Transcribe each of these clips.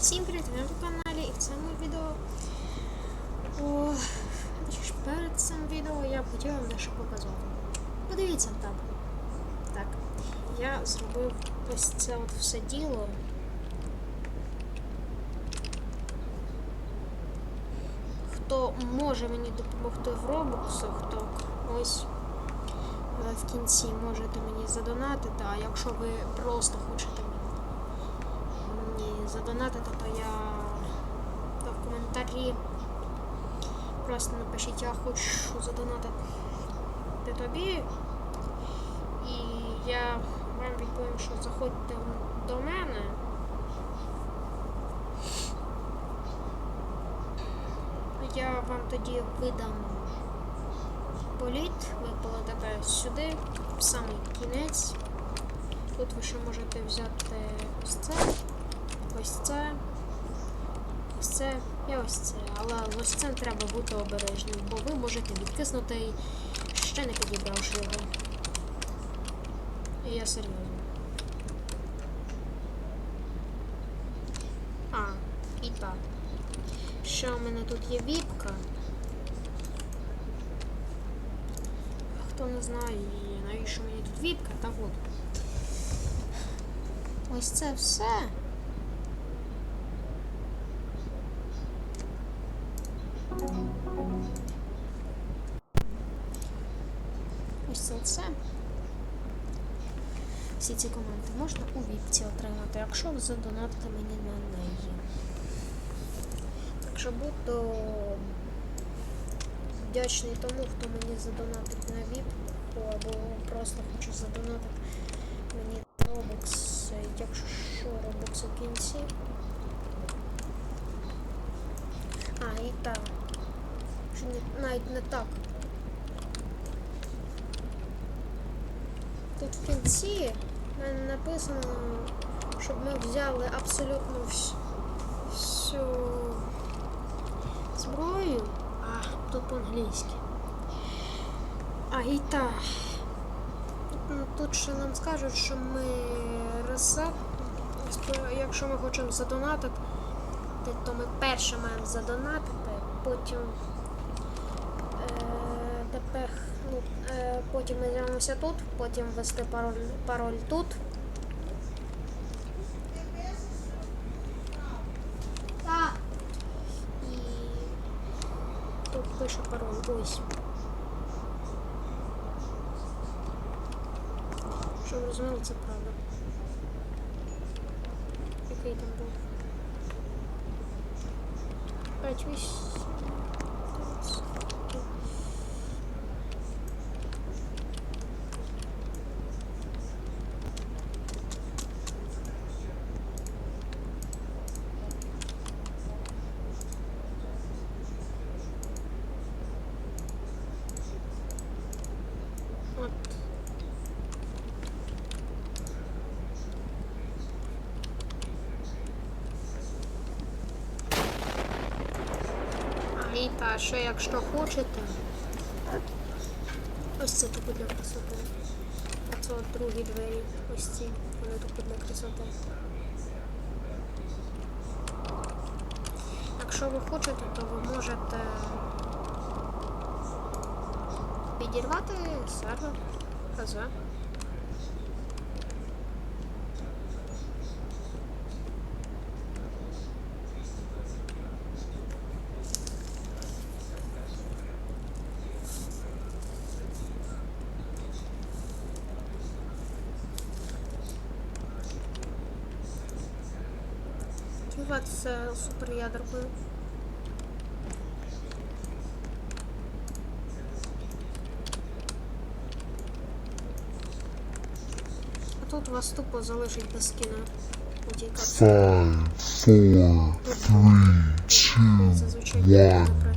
Всім привіт, ви на каналі і в цьому відео. О, перед цим відео я б хотіла вам дещо показати. Подивіться так. Так. Я зробив ось це от все діло. Хто може мені допомогти в робоксах, то ось е, в кінці можете мені задонатити, а якщо ви просто хочете мені задонатити, то я то в коментарі просто напишіть, я хочу задонатити тобі. І я вам відповім, що заходьте до мене. Я вам тоді видам політ, ви полетите сюди, в самий кінець. Тут ви ще можете взяти ось це, ось це, ось це і ось це. Але ось цим треба бути обережним, бо ви можете відкиснути, ще не підібравши його. І я серйозно. А, і так. Ще у мене тут є віпка. Хто не знає, навіщо мені тут віпка, так от. Ось це все. Ось це все. Всі ці коменти можна у віпці отримати, якщо ви задонатите мені на неї. Так буду вдячний тому, хто мені задонатить на віп, або просто хочу задонатити мені робокс, якщо що робокс у кінці. А, і так. Що не- навіть не так. Тут в кінці в мене написано, щоб ми взяли абсолютно вс- всю зброю. А, тут по-англійськи. А, і так. Ну, Тут ще нам скажуть, що ми ресет, якщо ми хочемо задонатити, то ми перше маємо задонатити, потім е, тепер, ну, е, потім ми з'явимося тут, потім ввести пароль, пароль тут. Так. І тут пише пароль ось. Щоб ви розуміли, це правда. Який там був? 5, 8, І та ще якщо хочете. Ось це тут для красоти. А це от другі двері. Ось ці. Вони тут для красоти. Якщо ви хочете, то ви можете підірвати сервер. ХЗ. Киватися суперядеркою. А тут вас тупо залишить без скіна. Five, four, three, two, one.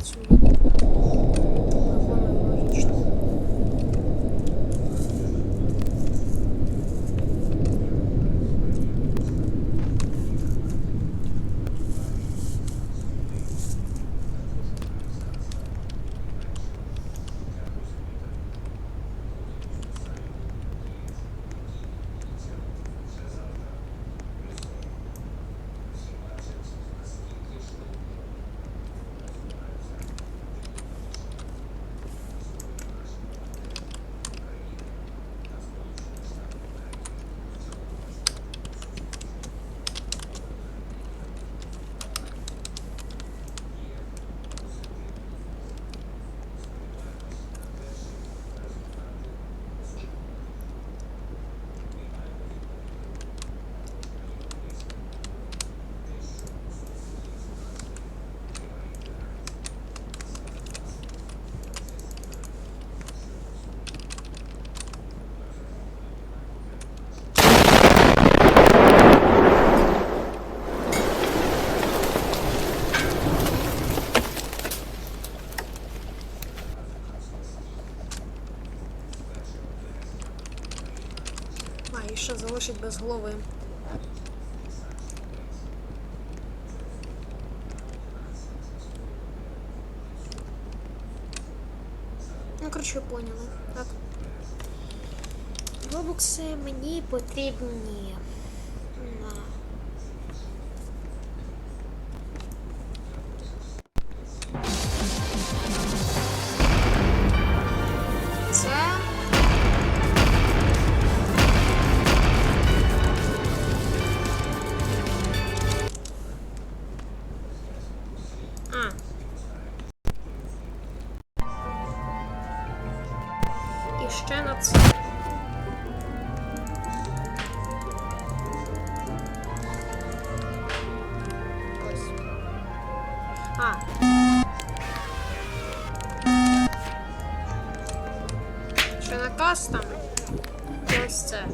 Лишить головы. Ну, коротше, ви поняли, так? Робокси мені потрібні. Ще на це. Ось. А. Ще на кастом. Ось. Це